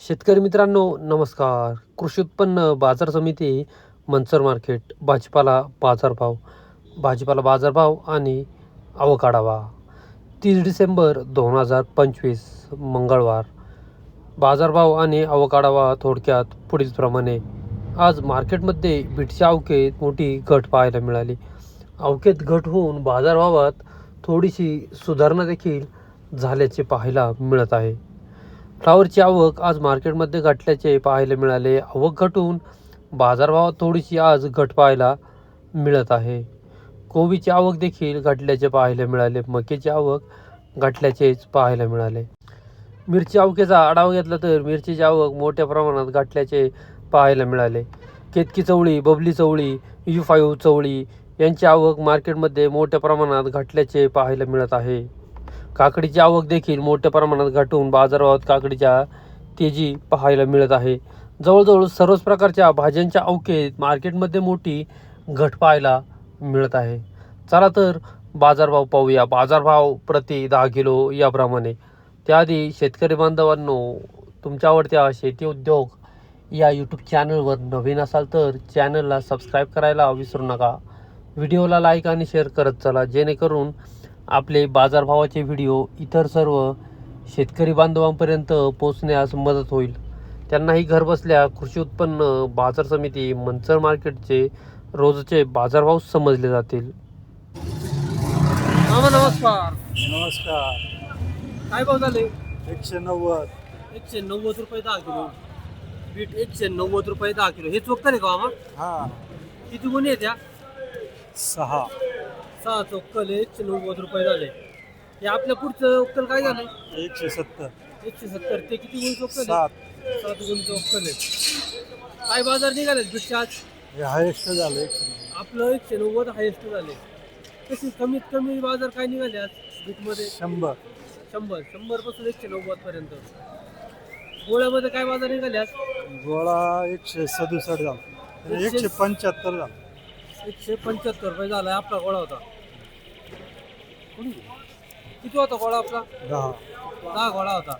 शेतकरी मित्रांनो नमस्कार. कृषी उत्पन्न बाजार समिती मनसर मार्केट भाजीपाला बाजारभाव भाजीपाला बाजारभाव आणि अवकाढावा. तीस डिसेंबर दोन हजार पंचवीस मंगळवार. बाजारभाव आणि अवकाढावा थोडक्यात पुढीलप्रमाणे. आज मार्केटमध्ये बीटच्या अवकेत मोठी घट पाहायला मिळाली. अवकेत घट होऊन बाजारभावात थोडीशी सुधारणा देखील झाल्याचे पाहायला मिळत आहे. फ्लावरची आवक आज मार्केटमध्ये घटल्याचे पाहायला मिळाले. आवक घटून बाजारभावात थोडीशी आज घट पाहायला मिळत आहे. कोबीची आवक देखील घटल्याचे पाहायला मिळाले. मकेची आवक घटल्याचेच पाहायला मिळाले. मिरची आवकेचा आढावा घेतला तर मिरचीची आवक मोठ्या प्रमाणात घटल्याचे पाहायला मिळाले. केतकी चवळी बबली चवळी यू फाईव्ह चवळी यांची आवक मार्केटमध्ये मोठ्या प्रमाणात घटल्याचे पाहायला मिळत आहे. काकडीची आवक देखील मोठ्या प्रमाणात घटून बाजारभावात काकडीच्या तेजी पाहायला मिळत आहे. जवळजवळ सर्वच प्रकारच्या भाज्यांच्या अवकेत मार्केटमध्ये मोठी घट पाहायला मिळत आहे. चला तर बाजारभाव पाहूया. बाजारभाव प्रति दहा किलो याप्रमाणे. त्याआधी शेतकरी बांधवांनो तुमच्या आवडत्या शेती उद्योग या यूट्यूब चॅनलवर नवीन असाल तर चॅनलला सबस्क्राईब करायला विसरू नका. व्हिडिओला लाईक आणि शेअर करत चला. जेणेकरून आपले बाजारभावाचे व्हिडिओ इतर सर्व शेतकरी बांधवांपर्यंत पोहोचण्यास मदत होईल. त्यांनाही घरबसल्या कृषी उत्पन्न बाजार समिती मंचर मार्केटचे रोजचे बाजारभाव समजले जातील. मामा नमस्कार. नमस्कार. काय भाव झाले? एकशे नव्वद. एकशे नव्वद रुपये दहा किलो. बीट एकशे नव्वद रुपये दहा किलो. हे चोखतं नाही का मामा? हा. किती गुन्हे आहेत या? सहा. सहा चोक्कल एकशे नव्वद रुपये झाले. हे आपल्या पुढचं उक्कल काय झालं एकशे सत्तर. एकशे सत्तर. ते किती गुण चोक्कल सात. सात गुण चोक्कल आहे काय बाजार निघाले बीटचे आज? हे हायेस्ट झालं एकशे आपलं एकशे नव्वद हायेस्ट झाले. कशी कमीत कमी बाजार काय निघाले आज बीटमध्ये? शंभर. शंभर. शंभरपासून एकशे नव्वद पर्यंत. गोळ्यामध्ये काय बाजार निघाले आज? गोळा एकशे सदुसष्ट झाला. एकशे पंच्याहत्तर झाला. एकशे पंच्याहत्तर रुपये झाला आपला गोळा होता. किती होता गोळा आपला? दहा. दहा गोळा होता.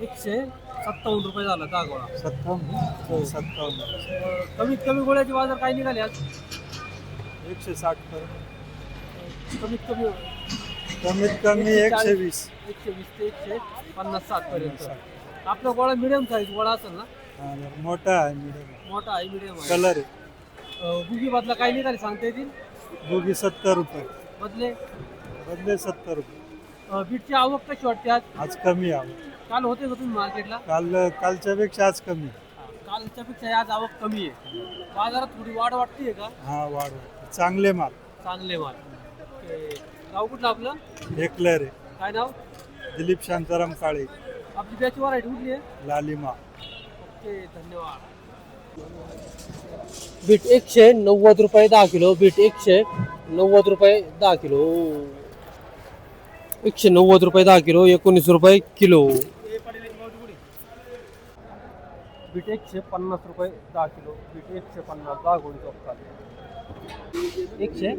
एकशे सत्तावन्न रुपये झाला दहा गोळा. सत्तावन्न? सत्तावन्न. अं, कमीत कमी गोळ्याचे बाजार काय निघाले आज? एकशे साठ पर्यंत. कमीत कमी कमीत कमी एकशे वीस. एकशे वीस ते एकशे पन्नास साठ पर्यंत. आपला गोळा मिडियम साईज गोळा असेल ना? मोठा आहे मिडियम मोठा आहे मिडियम आहे. कलर आहे. अं, बुगी बदला काय निघाले सांगता येतील? दोघी सत्तर रुपये. बदले? बदले सत्तर रुपये. अं, बीटची आवक कशी वाटते आज? आज कमी आहे. काल होते का तुम्ही मार्केटला? काल कालच्या पेक्षा आज कमी कालच्या पेक्षा आज आवक कमी आहे. बाजारात थोडी वाढ वाटते का? हा वाढ चांगले माल. चांगले माल. ओके. गाव कुठलं आपलं? हेकलर आहे. काय नाव? दिलीप शांताराम काळे. आपली बॅची व्हरायटी कुठली आहे? लालिमा ओके धन्यवाद. बीट एकशे नव्वद रुपये दहा किलो बीट एकशे नव्वद रुपये दहा किलो. एकशे नव्वद रुपये दहा किलो एकोणीस रुपये किलो. बीट एकशे पन्नास रुपये दहा किलो बीट एकशे पन्नास दहा गोळी चौकात एकशे?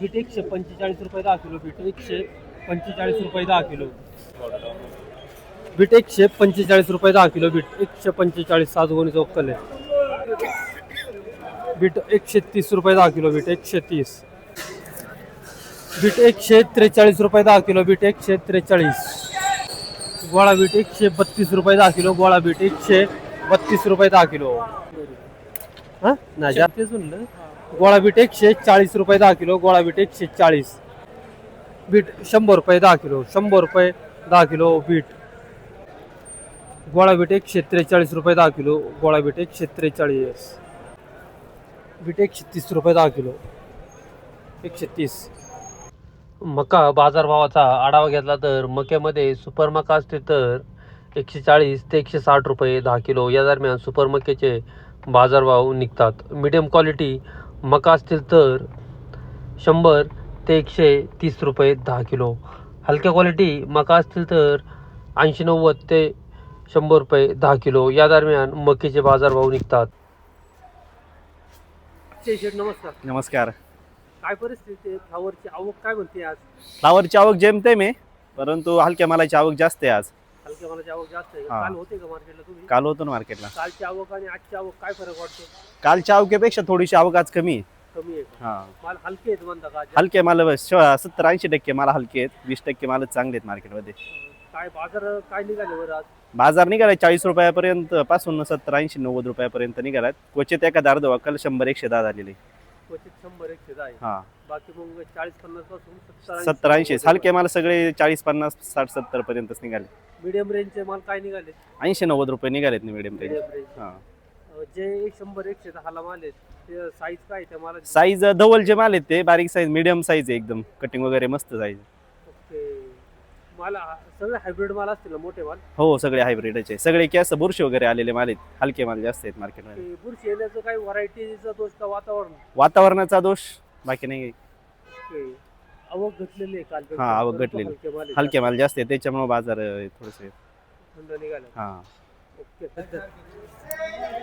बीट एकशे पंचेचाळीस रुपये दहा किलो बीट एकशे पंचेचाळीस रुपये दहा किलो. बीट एकशे पंचेचाळीस रुपये दहा किलो बीट एकशे पंचेचाळीस सात गोणी चौकले बीट एकशे तीस रुपये दहा किलो बीट एकशे तीस. बीट एकशे त्रेचाळीस रुपये दहा किलो बीट एकशे त्रेचाळीस. गोळा बीट एकशे बत्तीस रुपये दहा किलो गोळा बीट एकशे बत्तीस रुपये दहा किलो. हा? नाही जास्त म्हणलं. गोळा बीट एकशे चाळीस रुपये दहा किलो गोळा बीट एकशे चाळीस. बीट शंभर रुपये दहा किलो शंभर रुपये दहा किलो बीट. गोळा बीट एकशे त्रेचाळीस रुपये दहा किलो गोळा बीट एकशे त्रेचाळीस. बीट एकशे तीस रुपये दहा किलो. एकशे तीस. मका बाजारभावाचा आढावा घेतला तर मक्यामध्ये सुपर मका असते तर एकशे चाळीस ते एकशे साठ रुपये दहा किलो या दरम्यान सुपर मक्याचे बाजारभाव निघतात. मीडियम क्वालिटी मका असतील तर शंभर ते एकशे तीस रुपये दहा किलो. हलक्या क्वालिटी मका असतील तर ऐंशी नव्वद ते शंभर रुपये दहा किलो या दरम्यान मकीचे बाजारभाव निघतात. नमस्कार. नमस्कार. काय परिस्थिती आहे? फ्लावरची आवक काय म्हणते आज? फ्लावरची आवक जेमतेम आहे परंतु हलक्या मालाची आवक जास्त आहे आज. हलक्या मालाची आवक जास्त आहे. हा. काल होते का मार्केटला तुम्ही? काल होतो ना मार्केटला. कालची आवक आणि आजची आवक काय फरक वाटतो? कालच्या अवघ्यापेक्षा थोडीशी आवक आज कमी आहे. कमी आहे का? हा. माल हलके आहेत म्हणता का आज? हलके माल सत्तर ऐंशी टक्के माल हलके आहेत. वीस टक्के माल चांगले आहेत मार्केटमध्ये. काय बाजार काय निघाले बरं आज? बाजार निघालाय चाळीस रुपयापर्यंत पासून सत्तर ऐंशी नव्वद रुपयापर्यंत निघालाय क्वचित एका अर्ध वाकल शंभर एकशे दहा झालेले. क्वचित शंभर एकशे दहा आहे हा. बाकी मग चाळीस पन्नासपासून सत्तर सत्तर ऐंशी. हलके माल सगळे चाळीस पन्नास साठ सत्तर पर्यंतच निघाले. मीडियम रेंजचे माल काय निघाले ऐंशी नव्वद रुपये निघालेत ना मिडियम रेंज मीडियम रेंज हा. जे शंभर एकशे दहाला माल आहेत ते साईज काय आहे त्या मालाची? साईज धवल जे माल आहेत ते बारीक साईज मिडियम साईज आहे एकदम. कटिंग वगैरे मस्त साईज माल हा- सगळे हायब्रिड माल असतील ना मोठे माल? हो सगळे हायब्रिडच आहे. सगळे कॅस बुरशी वगैरे आलेले माल आहेत. हलके माल जास्त आहेत मार्केटमध्ये ते बुरशी येण्याचं काही व्हरायटीचा दोष का वातावरण? वातावरणाचा दोष? बाकी नाही. ओके. आवक घटलेली आहे काल. हा, आवक घटलेली. हलके माल आहेत. हलके माल जास्त आहे त्याच्यामुळे बाजार थोडेसे थंड निघाले. हा. ओके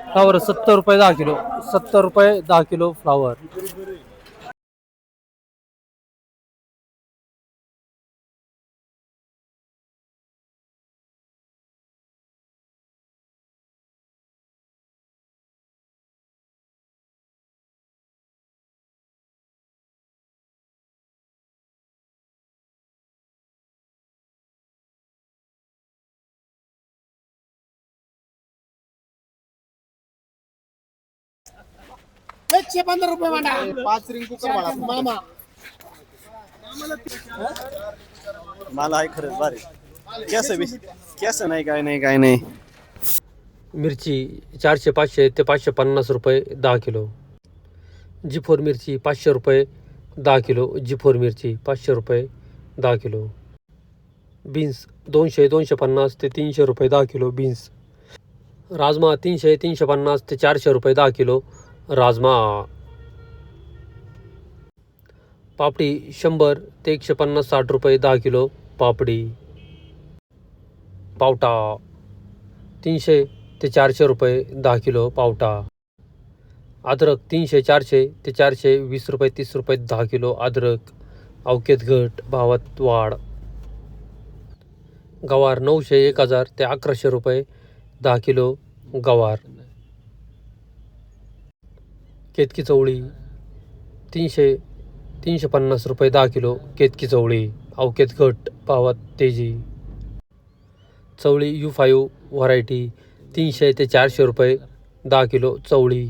फ्लावर सत्तर रुपये दहा किलो. सत्तर रुपये दहा किलो फ्लावर एकशे पंधरा रुपये मांडा. पाच रिंग कुकर मामा. माल आहे खरंच भारी. कॅस बी कॅस नाही काय नाही काय नाही. मिरची चारशे पाचशे ते पाचशे पन्नास रुपये दहा किलो. जी फोर मिरची पाचशे रुपये दहा किलो. जी फोर मिरची पाचशे रुपये दहा किलो. बीन्स दोनशे दोनशे पन्नास ते तीनशे रुपये दहा किलो. बीन्स राजमा तीनशे तीनशे पन्नास ते चारशे रुपये दहा किलो. राजमा. पापडी शंभर ते एकशे पन्नास साठ रुपये दहा किलो पापडी. पावटा. तीनशे ते चारशे रुपये दहा किलो पावटा. अद्रक तीनशे चारशे ते चारशे वीस रुपये तीस रुपये दहा किलो अद्रक. अवकेत घट भावात वाढ. गवार नऊशे एक हजार ते अकराशे रुपये दहा किलो गवार. केतकी चवळी. तीनशे तीनशे पन्नास रुपये दहा किलो केतकी चवळी. अवकेत घट पावत तेजी. चवळी यू फाईव्ह व्हरायटी तीनशे ते चारशे रुपये दहा किलो चवळी.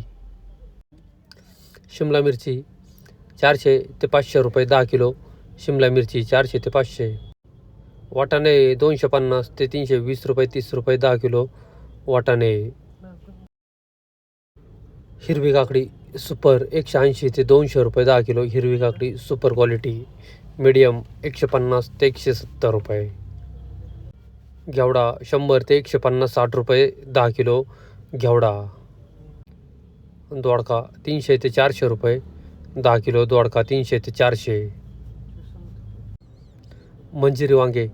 शिमला मिरची चारशे ते पाचशे रुपये दहा किलो शिमला मिरची चारशे ते पाचशे. वाटाणे दोनशे पन्नास ते तीनशे वीस रुपये तीस रुपये दहा किलो वाटाणे. हिरवी काकडी सुपर एकशे ऐंशी ते दोनशे रुपये दहा किलो हिरवी काकडी सुपर क्वालिटी मिडियम एकशे पन्नास ते एकशे सत्तर रुपये. घेवडा शंभर ते एकशे पन्नास साठ रुपये दहा किलो घेवडा. दोडका तीनशे ते चारशे रुपये दहा किलो दोडका तीनशे ते चारशे. मंजिरी वांगे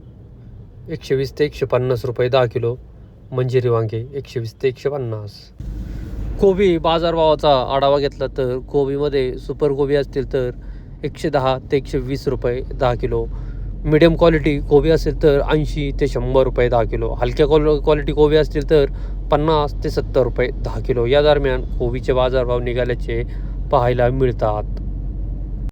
एकशे वीस ते एकशे पन्नास रुपये दहा किलो मंजिरी वांगे एकशे वीस ते एकशे पन्नास. कोबी बाजारभावाचा आढावा घेतला तर कोबीमध्ये सुपर कोबी असतील तर एकशे दहा ते एकशे वीस रुपये दहा किलो. मिडियम क्वालिटी कोबी असेल तर ऐंशी ते शंभर रुपये दहा किलो. हलक्या क्वाल क्वालिटी कोबी असतील तर पन्नास ते सत्तर रुपये दहा किलो. या दरम्यान कोबीचे बाजारभाव निघाल्याचे पाहायला मिळतात.